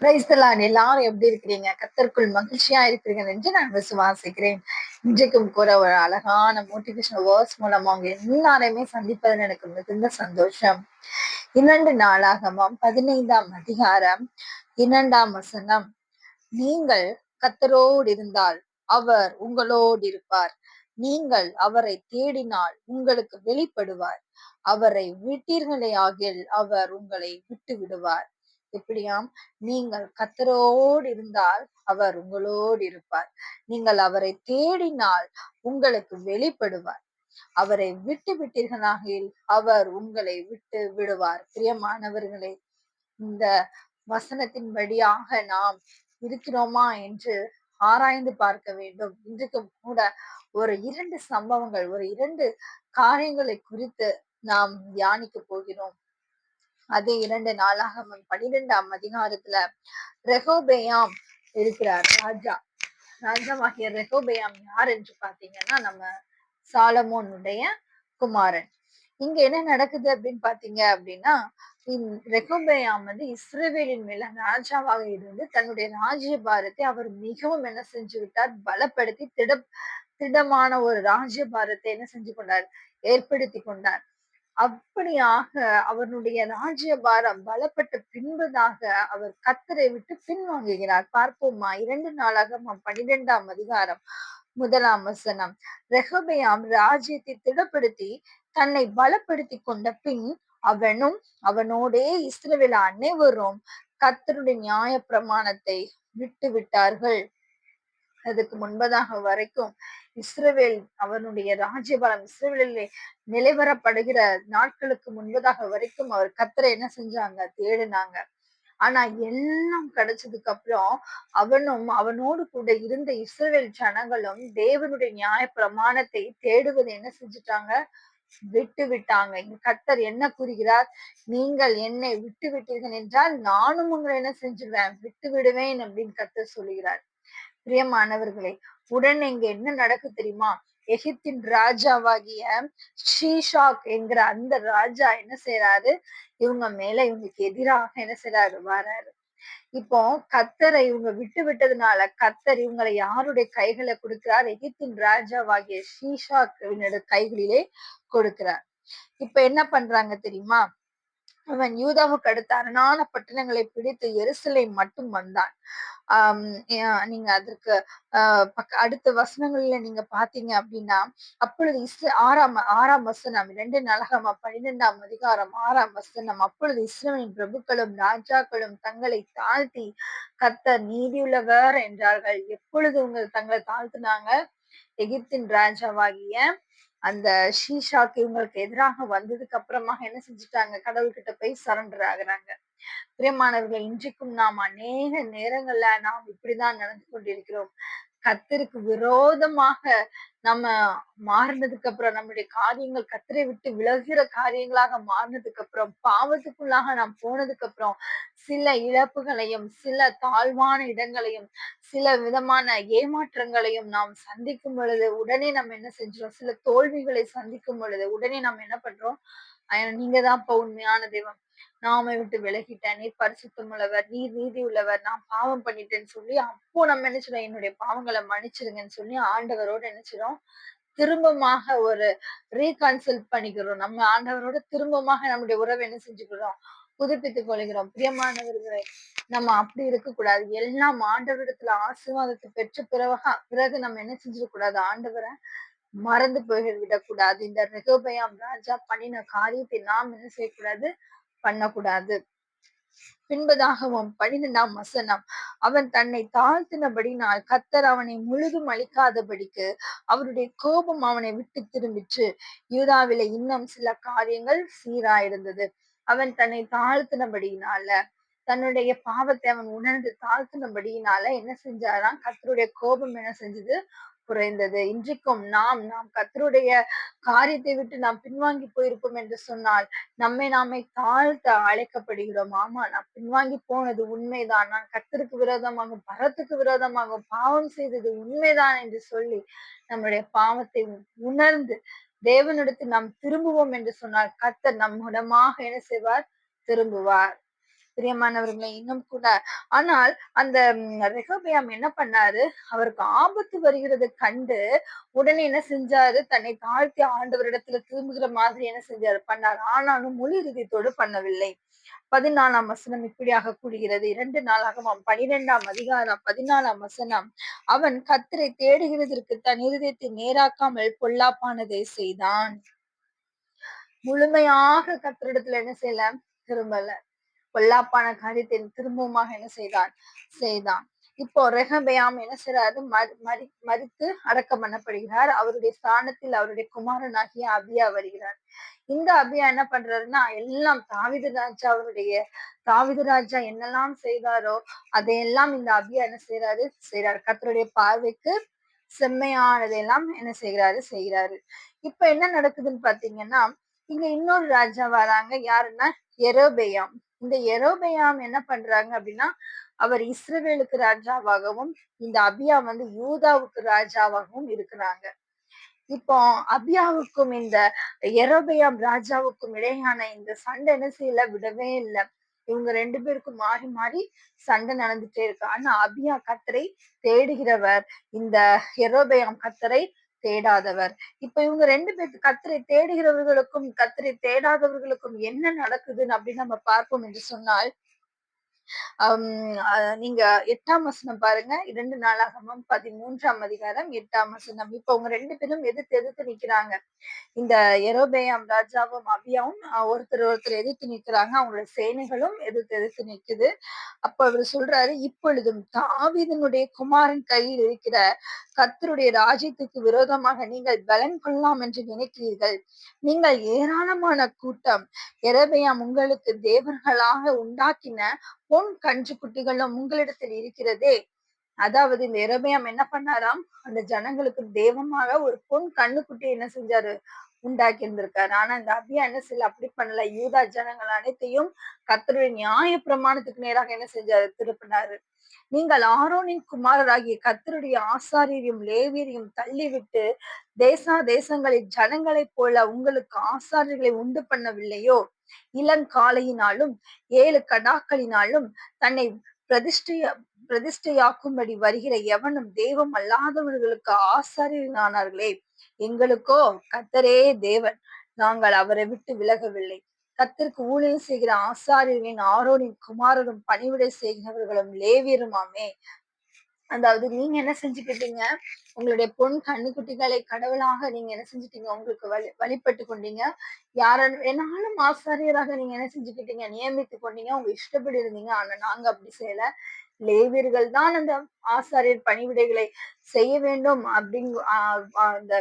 பிரைஸ்தலான் எல்லாரும் எப்படி இருக்கிறீங்க? கத்தருக்குள் மகிழ்ச்சியா இருக்கிறீங்க என்று நான் விசுவாசிக்கிறேன். இன்றைக்கும் கூட ஒரு அழகான மோட்டிவேஷனல் வேர்ட்ஸ் மூலமா அவங்க எல்லாரையுமே சந்திப்பதில் எனக்கு மிகுந்த சந்தோஷம். இரண்டு நாளாகமும் பதினைந்தாம் அதிகாரம் இரண்டாம் வசனம். நீங்கள் கத்தரோடு இருந்தால் அவர் உங்களோடு இருப்பார். நீங்கள் அவரை தேடினால் உங்களுக்கு வெளிப்படுவார். அவரை விட்டீர்களே ஆகில் அவர் உங்களை விட்டு விடுவார் எப்படியாம் நீங்கள் கத்தரோடு இருந்தால் அவர் உங்களோடு இருப்பார். நீங்கள் அவரை தேடினால் உங்களுக்கு வெளிப்படுவார். அவரை விட்டு விட்டீர்களாகில் அவர் உங்களை விட்டு விடுவார். பிரியமானவர்களே இந்த வசனத்தின் வழியாக நாம் இருக்கிறோமா என்று ஆராய்ந்து பார்க்க வேண்டும். இன்றைக்கும் கூட ஒரு இரண்டு சம்பவங்கள் ஒரு இரண்டு காரியங்களை குறித்து நாம் தியானிக்க போகிறோம். அதே இரண்டு நாளாக பனிரெண்டாம் அதிகாரத்துல ரெகோபேயாம் இருக்கிறார் ராஜா. ராஜாவாகிய ரெகோபேயாம் யார் என்று பாத்தீங்கன்னா நம்ம சாலமோனுடைய குமாரன். இங்க என்ன நடக்குது அப்படின்னு பாத்தீங்க அப்படின்னா ரெகோபேயாம் வந்து இஸ்ரேவேலின் மேல ராஜாவாக இருந்து தன்னுடைய ராஜ்யபாரத்தை அவர் மிகவும் என்ன செஞ்சு விட்டார்? பலப்படுத்தி திட திடமான ஒரு ராஜ்யபாரத்தை என்ன செஞ்சு கொண்டார்? ஏற்படுத்தி கொண்டார். அப்படியாக அவனுடைய ராஜ்யபாரம் பலப்பட்ட பின்பதாக அவர் கத்தரை விட்டு பின்வாங்குகிறார். பார்ப்போமா இரண்டு நாளாக பனிரெண்டாம் அதிகாரம் முதலாம் வசனம். ரெஹபயாம் ராஜ்யத்தை திடப்படுத்தி தன்னை பலப்படுத்தி கொண்ட பின் அவனும் அவனோடே இஸ்ரவேல அனைவரும் கத்தருடைய நியாய பிரமாணத்தை விட்டு விட்டார்கள் அதுக்கு முன்பதாக வரைக்கும் இஸ்ரவேல் அவனுடைய ராஜ்யபலம் இஸ்ரவேலிலே நிலைவரப்படுகிற நாட்களுக்கு முன்பதாக வரைக்கும் அவர் கத்தரை என்ன செஞ்சாங்க? தேடினாங்க. ஆனா எல்லாம் கிடைச்சதுக்கு அப்புறம் அவனும் அவனோடு கூட இருந்த இஸ்ரேல் ஜனங்களும் தேவனுடைய நியாய பிரமாணத்தை தேடுவதை என்ன செஞ்சுட்டாங்க? விட்டு விட்டாங்க. கத்தர் என்ன கூறுகிறார்? நீங்கள் என்னை விட்டு விட்டீர்கள் என்றால் நானும் உங்களை என்ன செஞ்சுடுவேன் விட்டு விடுவேன் அப்படின்னு கத்தர் சொல்லுகிறார். பிரியமானவர்களே உடனே இங்க என்ன நடக்கு தெரியுமா? எகிப்தின் ராஜாவாகிய ஷீஷாக் என்கிற அந்த ராஜா என்ன செய்யறாரு இவங்க மேல இவங்களுக்கு எதிராக என்ன செய்யறாரு வராரு. இப்போ கத்தரை இவங்க விட்டு விட்டதுனால கத்தர் இவங்களை யாருடைய கைகளை கொடுக்கிறார்? எகிப்தின் ராஜாவாகிய ஷீஷாக் கைகளிலே கொடுக்கிறார். இப்ப என்ன பண்றாங்க தெரியுமா? அவன் யூதாவுக்கு அடுத்த அரணான பட்டணங்களை பிடித்து எருசலை மட்டும் வந்தான். ஆஹ் நீங்க அதற்கு அஹ் அடுத்த வசனங்கள்ல நீங்க பாத்தீங்க அப்படின்னா அப்பொழுது இஸ் ஆறாம் ஆறாம் வசனம் இரண்டு நலகமா பன்னிரெண்டாம் அதிகாரம் ஆறாம் வசனம் அப்பொழுது இஸ்ரேலின் பிரபுக்களும் ராஜாக்களும் தங்களை தாழ்த்தி கத்த நீதியுள்ளவர் என்றார்கள். எப்பொழுது உங்கள் தங்களை தாழ்த்தினாங்க? எகிப்தின் ராஜாவாகிய அந்த ஷீஷாக்கு இவங்களுக்கு எதிராக வந்ததுக்கு அப்புறமாக என்ன செஞ்சுட்டாங்க? கடவுள்கிட்ட போய் சரண்டர் ஆகுறாங்க பிரியமானவர்கள் இன்றைக்கும் நாம் அநேக நேரங்கள்ல நாம் இப்படிதான் நடந்து கொண்டிருக்கிறோம். கத்தருக்கு விரோதமாக நம்ம மாறினதுக்கு அப்புறம் நம்முடைய காரியங்கள் கத்தரை விட்டு விலகிற காரியங்களாக மாறினதுக்கு அப்புறம் பாவத்துக்குள்ளாக நாம் போனதுக்கு அப்புறம் சில இழப்புகளையும் சில தாழ்வான இடங்களையும் சில விதமான ஏமாற்றங்களையும் நாம் சந்திக்கும் பொழுது உடனே நம்ம என்ன செஞ்சோம் சில தோல்விகளை சந்திக்கும் பொழுது உடனே நம்ம என்ன பண்றோம்? நீங்க தான் இப்ப உண்மையான தெய்வம். நாம விட்டு விலகிட்டேன் நீர் பரிசுத்தம் உள்ளவர் நீர் நீதி உள்ளவர் நான் பாவம் பண்ணிட்டேன்னு சொல்லி அப்போ நம்ம நினைச்சிடும் என்னுடைய பாவங்களை மன்னிச்சிருங்கன்னு சொல்லி ஆண்டவரோட நினைச்சிடும் திரும்பமாக ஒரு ரீகன்சல்ட் பண்ணிக்கிறோம். நம்ம ஆண்டவரோட திரும்பமாக நம்முடைய உறவை என்ன செஞ்சுக்கிறோம்? புதுப்பித்துக் கொள்கிறோம். பிரியமானவர்களை நம்ம அப்படி இருக்கக்கூடாது. எல்லாம் ஆண்டவரிடத்துல ஆசீர்வாதத்தை பெற்ற பிறகு பிறகு நம்ம என்ன செஞ்சிடக்கூடாது? ஆண்டவரை மறந்து போய் விடக்கூடாது இந்த ரெகோபயாம் ராஜா பண்ணின காரியத்தை நாம் என்ன செய்யக்கூடாது? பண்ணக்கூடாது. பின்பதாகவும் பனிரெண்டாம் வசனம். அவன் தன்னை தாழ்த்தினபடினால் கத்தர் அவனை முழுதும் அழிக்காதபடிக்கு அவருடைய கோபம் அவனை விட்டு திரும்பிச்சு யூதாவில இன்னும் சில காரியங்கள் சீராயிருந்தது. அவன் தன்னை தாழ்த்தினபடியினால தன்னுடைய பாவத்தை அவன் உணர்ந்து தாழ்த்தினபடியினால என்ன செஞ்சாராம்? கத்தருடைய கோபம் என்ன செஞ்சது? குறைந்தது. இன்றைக்கும் நாம் நாம் கத்தருடைய காரியத்தை விட்டு நாம் பின்வாங்கி போயிருப்போம் என்று சொன்னால் நம்மை நாமே தாழ்த்த அழைக்கப்படுகிறோம். ஆமா நான் பின்வாங்கி போனது உண்மைதான். நான் கத்தருக்கு விரோதமாக பரத்துக்கு விரோதமாக பாவம் செய்தது உண்மைதான் என்று சொல்லி நம்முடைய பாவத்தை உணர்ந்து தேவனிடத்தில் நாம் திரும்புவோம் என்று சொன்னால் கத்தர் நம்முடமாக என்ன செய்வார்? திரும்புவார். பிரியமானவர்களை இன்னும் கூட. ஆனால் அந்த ரெகபியாம் என்ன பண்ணாரு? அவருக்கு ஆபத்து வருகிறது கண்டு உடனே என்ன செஞ்சாரு? தன்னை தாழ்த்தி ஆண்டவரிடத்துல திரும்புகிற மாதிரி என்ன செஞ்சாரு? பண்ணாரு. ஆனாலும் மொழி இறுதியத்தோடு பண்ணவில்லை. பதினாலாம் வசனம் இப்படியாக கூடுகிறது இரண்டு நாளாகவும் பனிரெண்டாம் அதிகாரம் பதினாலாம் வசனம். அவன் கத்தரை தேடுகிறதற்கு தன் இருதயத்தை நேராக்காமல் பொல்லாப்பானதை செய்தான். முழுமையாக கத்தரிடத்துல என்ன செய்யல? திரும்பல. பொல்லாப்பான காரியத்தை திரும்பவுமாக என்ன செய்தான்? செய்தான். இப்போ ரெஹபயாம் என்ன செய்யறாரு மறி மறித்து அடக்கம் பண்ணப்படுகிறார். அவருடைய ஸ்தானத்தில் அவருடைய குமாரனாகிய அபியா வருகிறார். இந்த அபியா என்ன பண்றாருன்னா எல்லாம் தாவித ராஜா அவருடைய தாவித ராஜா என்னெல்லாம் செய்தாரோ அதையெல்லாம் இந்த அபியா என்ன செய்யறாரு செய்யறாரு கத்தருடைய பார்வைக்கு செம்மையானதெல்லாம் என்ன செய்கிறாரு? செய்கிறாரு. இப்ப என்ன நடக்குதுன்னு பாத்தீங்கன்னா இங்க இன்னொரு ராஜா வராங்க. யாருன்னா? எரோபேயாம். இந்த எரோபயாம் என்ன பண்றாங்க அப்படின்னா அவர் இஸ்ரவேலுக்கு ராஜாவாகவும் இந்த அபியா வந்து யூதாவுக்கு ராஜாவாகவும் இருக்கிறாங்க. இப்போ அபியாவுக்கும் இந்த எரோபயாம் ராஜாவுக்கும் இடையான இந்த சண்டை என்ன செய்யல? விடவே இல்லை. இவங்க ரெண்டு பேருக்கும் மாறி மாறி சண்டை நடந்துட்டே இருக்கு. ஆனா அபியா கத்தரை தேடுகிறவர் இந்த எரோபயாம் கத்தரை தேடாதவர். இப்ப இவங்க ரெண்டு பேருக்கு கத்தரை தேடுகிறவர்களுக்கும் கத்தரை தேடாதவர்களுக்கும் என்ன நடக்குதுன்னு அப்படின்னு நம்ம பார்ப்போம் என்று சொன்னால் நீங்க எட்டாம் வசனம் பாருங்க. இரண்டு நாளாகமும் பதிமூன்றாம் அதிகாரம் எட்டாம் வசனம். இப்ப அவங்க ரெண்டு பேரும் எதிர்த்து எதிர்த்து நிக்கிறாங்க. இந்த எரோபேயாம் ராஜாவும் அபியாவும் ஒருத்தர் ஒருத்தர் எதிர்த்து நிக்கிறாங்க. அவங்களோட சேனைகளும் எதிர்த்து எதிர்த்து நிக்குது. அப்ப அவர் சொல்றாரு இப்பொழுதும் தாவிதனுடைய குமாரன் கையில் இருக்கிற கத்தருடைய ராஜ்யத்துக்கு விரோதமாக நீங்கள் பலன் கொள்ளலாம் என்று நினைக்கிறீர்கள். நீங்கள் ஏராளமான கூட்டம் எரபையாம் உங்களுக்கு தேவர்களாக உண்டாக்கின பொன் கன்று குட்டிகளும் உங்களிடத்தில் இருக்கிறதே. அதாவது இந்த எரபையாம் என்ன பண்ணாராம்? அந்த ஜனங்களுக்கு தெய்வமாக ஒரு பொன் கண்ணுக்குட்டி என்ன செஞ்சாரு? உண்டாக்கி இருந்திருக்காரு. ஆனா இந்த அபியான என்ன அப்படி பண்ணல. யூதா ஜனங்கள் அனைத்தையும் கத்தருடைய நியாய பிரமாணத்துக்கு நேராக என்ன செஞ்சாரு? திருப்பினாரு. நீங்கள் ஆரோனின் குமாரராகிய கத்தருடைய ஆசாரியரையும் லேவியரையும் தள்ளிவிட்டு தேசா தேசங்களில் ஜனங்களைப் போல உங்களுக்கு ஆசாரியர்களை உண்டு பண்ணவில்லையோ? இளங்காலையினாலும் ஏழு கடாக்களினாலும் தன்னை பிரதிஷ்டைய பிரதிஷ்டையாக்கும்படி வருகிற எவனும் தெய்வம் அல்லாதவர்களுக்கு ஆசாரியனானார்களே? எங்களுக்கோ? கத்தரே தேவன் நாங்கள் அவரை விட்டு விலகவில்லை. கத்திற்கு ஊழியம் செய்கிற ஆசாரியர்களின் ஆரோனின் குமாரரும் பணிவிடை செய்கிறவர்களும் லேவியருமாமே. அதாவது நீங்க என்ன செஞ்சுக்கிட்டீங்க? உங்களுடைய பொன் கண்ணுக்குட்டிகளை கடவுளாக நீங்க என்ன செஞ்சுட்டீங்க? உங்களுக்கு வழி வழிபட்டு கொண்டீங்க. யார என்னாலும் ஆசாரியராக நீங்க என்ன செஞ்சுக்கிட்டீங்க? நியமித்து கொண்டீங்க. உங்க இஷ்டப்படி இருந்தீங்க. ஆனா நாங்க அப்படி செய்யல. லேவியர்கள் தான் அந்த ஆசாரியர் பணிவிடைகளை செய்ய வேண்டும் அப்படிங்க அந்த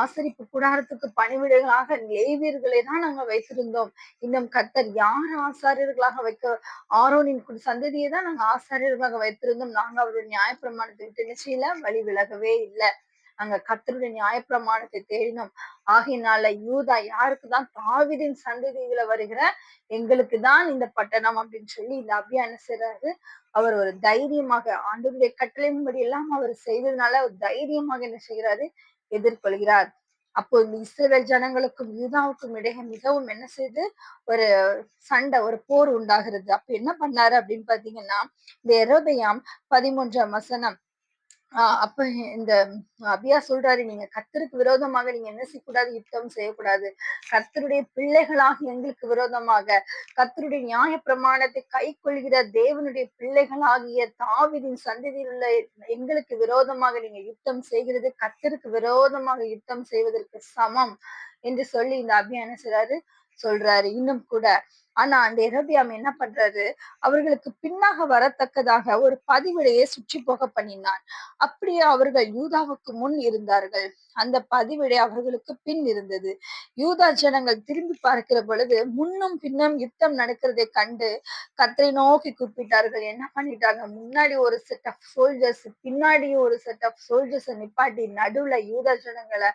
ஆசரிப்பு கூடாரத்துக்கு பணிவிடைகளாக லேவியர்களை தான் நாங்க வைத்திருந்தோம். இன்னும் கத்தர் யார் ஆசாரியர்களாக வைக்க ஆரோனின் சந்ததியை தான் நாங்க ஆசாரியர்களாக வைத்திருந்தோம். நாங்க அவருடைய நியாயப்பிரமாணத்தை நிச்சயில வழி விலகவே இல்லை. அங்க கத்தருடைய நியாயப்பிரமாணத்தை தேடினோம். ஆகையினால யூதா யாருக்குதான் தாவிதின் சந்ததியில வருகிற எங்களுக்கு தான் இந்த பட்டணம் அப்படின்னு சொல்லி இந்த அபியா என்ன செய்யறாரு அவர் ஒரு தைரியமாக ஆண்டுடைய கட்டளையின்படி எல்லாம் அவர் செய்ததுனால ஒரு தைரியமாக என்ன செய்கிறாரு? எதிர்கொள்கிறார். அப்போ இந்த இஸ்ரேல் ஜனங்களுக்கும் யூதாவுக்கும் இடையே மிகவும் என்ன செய்து? ஒரு சண்டை ஒரு போர் உண்டாகிறது. அப்ப என்ன பண்ணாரு அப்படின்னு பாத்தீங்கன்னா இந்த எரோபயாம் பதிமூன்றாம் வசனம் ஆஹ் அப்ப இந்த அபியா சொல்றாரு நீங்க கத்தருக்கு விரோதமாக நீங்க என்ன செய்யக்கூடாது யுத்தம் செய்யக்கூடாது. கத்தருடைய பிள்ளைகளாக எங்களுக்கு விரோதமாக. கத்தருடைய நியாய பிரமாணத்தை கை கொள்கிற தேவனுடைய பிள்ளைகளாகிய தாவிதின் சந்ததியில் உள்ள எங்களுக்கு விரோதமாக நீங்க யுத்தம் செய்கிறது கத்தருக்கு விரோதமாக யுத்தம் செய்வதற்கு சமம் என்று சொல்லி இந்த அபியா என்ன செய்றாரு? சொல்றாரு. இன்னும் கூட ஆனா அந்த இரபியாம் என்ன பண்றாரு? அவர்களுக்கு பின்னாக வரத்தக்கதாக ஒரு பதிவிடையை சுற்றி போக பண்ணினான். அப்படியே அவர்கள் யூதாவுக்கு முன் இருந்தார்கள். அந்த பதிவிடை அவர்களுக்கு பின் இருந்தது. யூதா ஜனங்கள் திரும்பி பார்க்கிற பொழுது முன்னும் பின்னும் யுத்தம் நடக்கிறதை கண்டு கத்தரை நோக்கி குறிப்பிட்டார்கள் என்ன பண்ணிட்டாங்க? முன்னாடி ஒரு செட் ஆஃப் சோல்ஜர்ஸ் பின்னாடி ஒரு செட் ஆஃப் சோல்ஜர்ஸ் நிப்பாட்டி நடுவுல யூதா ஜனங்களை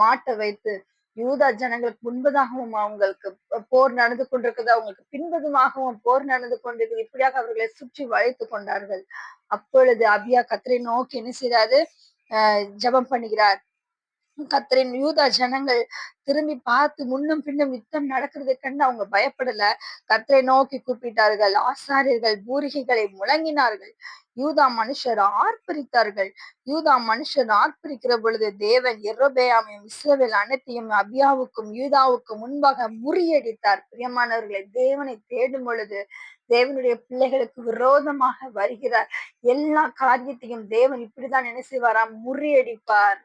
மாட்ட வைத்து யூதா ஜனங்களுக்கு முன்பதாகவும் அவங்களுக்கு போர் நடந்து கொண்டிருக்கிறது அவங்களுக்கு பின்பதுமாகவும் போர் நடந்து கொண்டிருக்கிறது. இப்படியாக அவர்களை சுற்றி வளைத்து கொண்டார்கள். அப்பொழுது அபியா கத்திரை நோக்கி என்ன செய்யறாரு அஹ் ஜபம் பண்ணுகிறார். கத்தரின் யூதா ஜனங்கள் திரும்பி பார்த்து முன்னும் பின்னும் யுத்தம் நடக்கிறதை கண்டு அவங்க பயப்படல. கத்தரை நோக்கி கூப்பிட்டார்கள். ஆசாரியர்கள் பூரிகைகளை முழங்கினார்கள். யூதா மனுஷர் ஆர்ப்பரித்தார்கள். யூதா மனுஷர் ஆர்ப்பரிக்கிற பொழுது தேவன் எரோபேயாமையும் இஸ்ரவேல் அனைத்தையும் அபியாவுக்கும் யூதாவுக்கும் முன்பாக முறியடித்தார். பிரியமானவர்களை தேவனை தேடும் பொழுது தேவனுடைய பிள்ளைகளுக்கு விரோதமாக வருகிறார். எல்லா காரியத்தையும் தேவன் இப்படிதான் என்ன செய்வாராம் முறியடிப்பார்.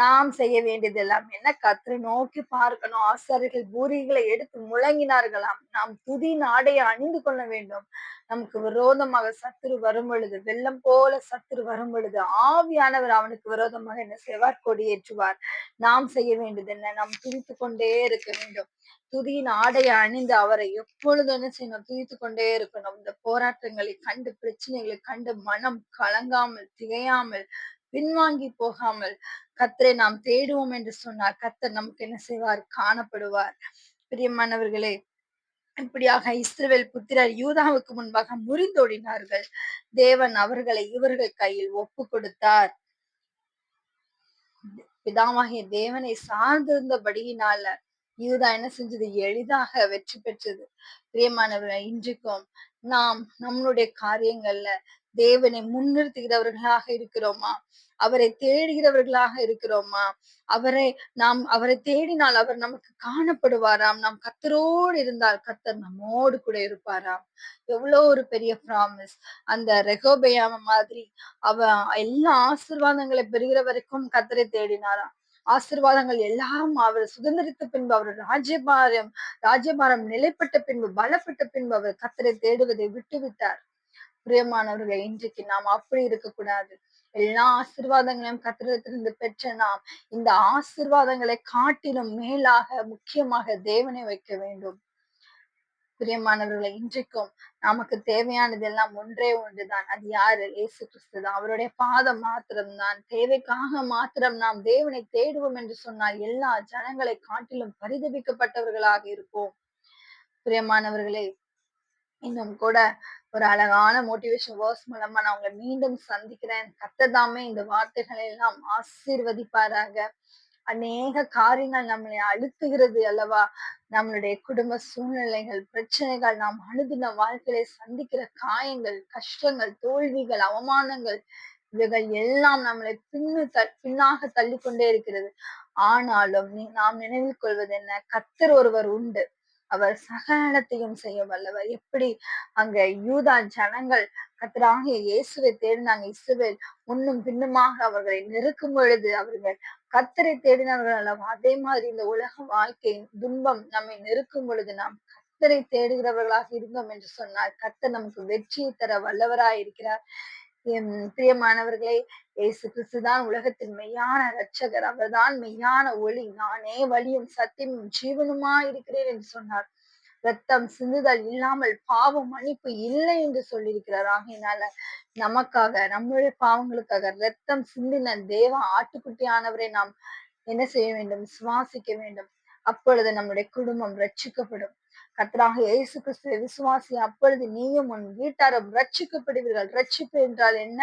நாம் செய்ய வேண்டியது எல்லாம் என்ன? கத்திரை நோக்கி பார்க்கணும். ஆசாரிகள் பூரிகளை எடுத்து முழங்கினார்களாம். நாம் துதி நாடையை அணிந்து கொள்ள வேண்டும். நமக்கு விரோதமாக சத்துரு வரும் பொழுது வெள்ளம் போல சத்துரு வரும் பொழுது ஆவியானவர் அவனுக்கு விரோதமாக என்ன செய்வார்? கொடியேற்றுவார். நாம் செய்ய வேண்டியது என்ன? நாம் துதித்து கொண்டே இருக்க வேண்டும். துதியின் ஆடையை அணிந்து அவரை எப்பொழுது என்ன செய்யணும்? துதித்து கொண்டே இருக்கணும். இந்த போராட்டங்களை கண்டு பிரச்சனைகளை கண்டு மனம் கலங்காமல் திகையாமல் பின்வாங்கி போகாமல் கத்தரை நாம் தேடுவோம் என்று சொன்னார். கத்தர் நமக்கு என்ன செய்வார்? காணப்படுவார். பிரியமானவர்களே இப்படியாக இஸ்ரேல் புத்திரர் யூதாவுக்கு முன்பாக முறிந்தோடினார்கள். தேவன் அவர்களை இவர்கள் கையில் ஒப்பு கொடுத்தார் பிதாமாகிய தேவனை சார்ந்திருந்தபடியினால யூதா என்ன செஞ்சது? எளிதாக வெற்றி பெற்றது. பிரியமானவர்கள் இன்றைக்கும் நாம் நம்மளுடைய காரியங்கள்ல தேவனை முன்னிறுத்துகிறவர்களாக இருக்கிறோமா? அவரை தேடுகிறவர்களாக இருக்கிறோமா? அவரை நாம் அவரை தேடினால் அவர் நமக்கு காணப்படுவாராம். நாம் கத்தரோடு இருந்தால் கத்தர் நம்மோடு கூட இருப்பாராம். எவ்வளவு ஒரு பெரிய ப்ராமிஸ் அந்த ரெகோபயாம மாதிரி அவ எல்லா ஆசிர்வாதங்களை பெறுகிற வரைக்கும் கத்தரை தேடினாராம். ஆசிர்வாதங்கள் எல்லாம் அவர் சுதந்திரித்த பின்பு அவர் ராஜ்யபாரம் ராஜ்யபாரம் நிலைப்பட்ட பின்பு பலப்பட்ட பின்பு அவர் கத்தரை தேடுவதை விட்டுவிட்டார். பிரியமானவர்கள் இன்றைக்கு நாம் அப்படி இருக்கக்கூடாது. எல்லா ஆசிர்வாதங்களையும் கத்திரத்திலிருந்து பெற்ற நாம் இந்த ஆசிர்வாதங்களை காட்டிலும் மேலாக முக்கியமாக தேவனை வைக்க வேண்டும். பிரியமானவர்களை இன்றைக்கும் நமக்கு தேவையானது எல்லாம் ஒன்றே ஒன்றுதான். அது யாரு? ஏசு கிறிஸ்து தான். அவருடைய பாதம் மாத்திரம்தான். தேவைக்காக மாத்திரம் நாம் தேவனை தேடுவோம் என்று சொன்னால் எல்லா ஜனங்களை காட்டிலும் பரிதபிக்கப்பட்டவர்களாக இருப்போம். பிரியமானவர்களே இன்னும் கூட ஒரு அழகான மோட்டிவேஷன் வேர்ஸ் மூலமா நான் உங்களை மீண்டும் சந்திக்கிறேன். கத்ததாமே இந்த வார்த்தைகளை எல்லாம் ஆசீர்வதிப்பாராக. அநேக காரியங்கள் நம்மளை அழுத்துகிறது அல்லவா? நம்மளுடைய குடும்ப சூழ்நிலைகள் பிரச்சனைகள் நாம் அணுதின வாழ்க்கையில சந்திக்கிற காயங்கள் கஷ்டங்கள் தோல்விகள் அவமானங்கள் இவைகள் எல்லாம் நம்மளை பின்னு த பின்னாக தள்ளி கொண்டே இருக்கிறது. ஆனாலும் நாம் நினைவில் கொள்வது என்ன? கத்தர் ஒருவர் உண்டு. அவர் சகலத்தையும் செய்ய வல்லவர். எப்படி? அங்க யூதா ஜனங்கள் கத்தராகிய இயேசுவை தேடினாங்க. இசுவேல் முன்னும் பின்னுமாக அவர்களை நெருக்கும் பொழுது அவர்கள் கத்தரை தேடினார்கள் அல்லவா? அதே மாதிரி இந்த உலக வாழ்க்கை துன்பம் நம்மை நெருக்கும் பொழுது நாம் கத்தரை தேடுகிறவர்களாக இருந்தோம் என்று சொன்னால் கத்தர் நமக்கு வெற்றியை தர வல்லவராய் இருக்கிறார் பிரியமானவர்களே இயேசு கிறிஸ்துதான் உலகத்தின் மெய்யான இரட்சகர். அவர்தான் மெய்யான ஒளி. நானே வழியும் சத்தியமும் ஜீவனுமா இருக்கிறேன் என்று சொன்னார். ரத்தம் சிந்துதல் இல்லாமல் பாவம் மன்னிப்பு இல்லை என்று சொல்லியிருக்கிறார். ஆகையினால நமக்காக நம்முடைய பாவங்களுக்காக ரத்தம் சிந்தின தேவ ஆட்டுக்குட்டியானவரை நாம் என்ன செய்ய வேண்டும்? சுவாசிக்க வேண்டும். அப்பொழுது நம்முடைய குடும்பம் ரட்சிக்கப்படும் கத்தராக இயேசு கிறிஸ்துவை விசுவாசி அப்பொழுது நீயும் உன் வீட்டாரும் ரட்சிக்கப்படுவீர்கள் ரட்சிப்பு என்றால் என்ன?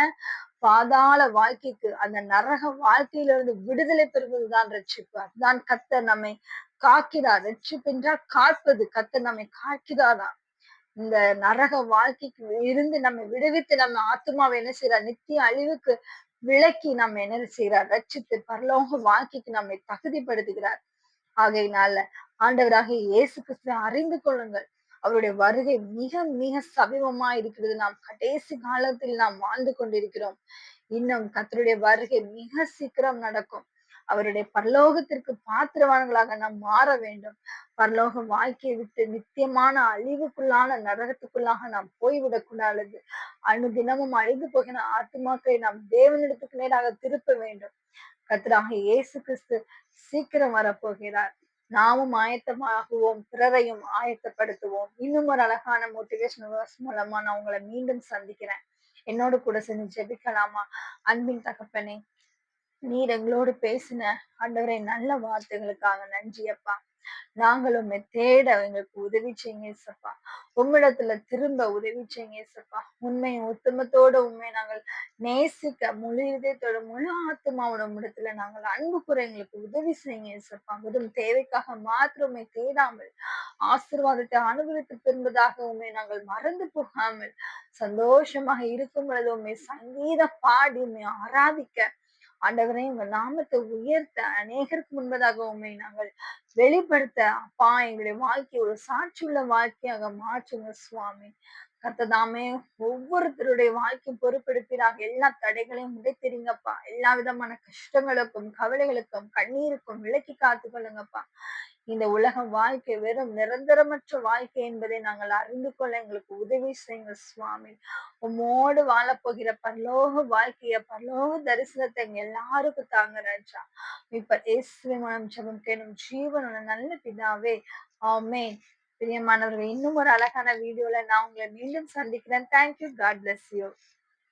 பாதாள வாழ்க்கைக்கு அந்த நரக வாழ்க்கையிலிருந்து விடுதலை பெறுவதுதான் ரட்சிப்பு அதுதான் கத்தர் நம்மை காக்கிறார். ரட்சிப்பு என்றால் காப்பது. கத்தர் நம்மை காக்கிறாரா? இந்த நரக வாழ்க்கைக்கு இருந்து நம்மை விடுவித்து நம்ம ஆத்மாவை என்ன செய்யறார் நித்திய அழிவுக்கு விளக்கி நம்ம என்ன செய்யறார் ரட்சித்து பரலோக வாழ்க்கைக்கு நம்மை தகுதிப்படுத்துகிறார். ஆகையினால ஆண்டவராக இயேசு கிறிஸ்துவை அறிந்து கொள்ளுங்கள். அவருடைய வருகை மிக மிக சமீபமா இருக்கிறது. நாம் கடைசி காலத்தில் நாம் வாழ்ந்து கொண்டிருக்கிறோம். இன்னும் கத்தருடைய வருகை மிக சீக்கிரம் நடக்கும். அவருடைய பரலோகத்திற்கு பாத்திரவான்களாக நாம் மாற வேண்டும். பரலோக வாழ்க்கையை விட்டு நித்தியமான அழிவுக்குள்ளான நரகத்துக்குள்ளாக நாம் போய்விடக்கூடாது. கூடாது தினமும் அழிந்து போகிற ஆத்மாக்களை நாம் தேவனிடத்துக்கு நேராக திருப்ப வேண்டும். கத்தராக இயேசு கிறிஸ்து சீக்கிரம் வரப்போகிறார். நாமும் ஆயத்தமாகுவோம் பிறரையும் ஆயத்தப்படுத்துவோம். இன்னும் ஒரு அழகான மோட்டிவேஷன் மூலமா நான் உங்களை மீண்டும் சந்திக்கிறேன். என்னோட கூட செஞ்சு ஜெபிக்கலாமா? அன்பின் தகப்பனே நீர் எங்களோடு பேசின ஆண்டவரை நல்ல வார்த்தைகளுக்காக நன்றி நாங்களும் உண்மை தேட எங்களுக்கு உதவி செய்யுங்க ஏசப்பா உம்மிடத்துல திரும்ப உதவி செய்யுங்க ஏசப்பா உண்மை உத்தமத்தோட உண்மை நாங்கள் நேசிக்க முழு இதயத்தோட முழு ஆத்மாவோட உம்மிடத்துல நாங்கள் அன்பு கூற எங்களுக்கு உதவி செய்யுங்க ஏசப்பா வெறும் தேவைக்காக மாத்திரமே தேடாமல் ஆசிர்வாதத்தை அனுபவித்து திரும்பதாக உண்மை நாங்கள் மறந்து போகாமல் சந்தோஷமாக இருக்கும் பொழுது உண்மை சங்கீதம் பாடி உண்மை ஆராதிக்க ஆண்டவரே உங்க நாமத்தை உயர்த்த அநேகருக்கு முன்பதாக உண்மை நாங்கள் வெளிப்படுத்த அப்பா எங்களுடைய வாழ்க்கையை ஒரு சாட்சியுள்ள வாழ்க்கையாக மாற்றுங்க சுவாமி. கத்ததாமே ஒவ்வொருத்தருடைய வாழ்க்கையும் பொறுப்பெடுப்பீராக. எல்லா தடைகளையும் உடைத்தெறிங்கப்பா. எல்லா விதமான கஷ்டங்களுக்கும் கவலைகளுக்கும் கண்ணீருக்கும் விலக்கி காத்து கொள்ளுங்கப்பா இந்த உலக வாழ்க்கை வெறும் நிரந்தரமற்ற வாழ்க்கை என்பதை நாங்கள் அறிந்து கொள்ள எங்களுக்கு உதவி செய்யுங்க சுவாமி. உம்மோடு வாழப்போகிற பரலோக வாழ்க்கைய பரலோக தரிசனத்தை எங்க எல்லாருக்கும் தாங்க ராஜா. இப்ப இயேசுவின் மனம் ஜெபம் கேணும் ஜீவனோட நல்ல பிதாவே ஆமே பிரியமானவர்கள் இன்னும் ஒரு அழகான வீடியோல நான் உங்களை மீண்டும் சந்திக்கிறேன். Thank you God bless you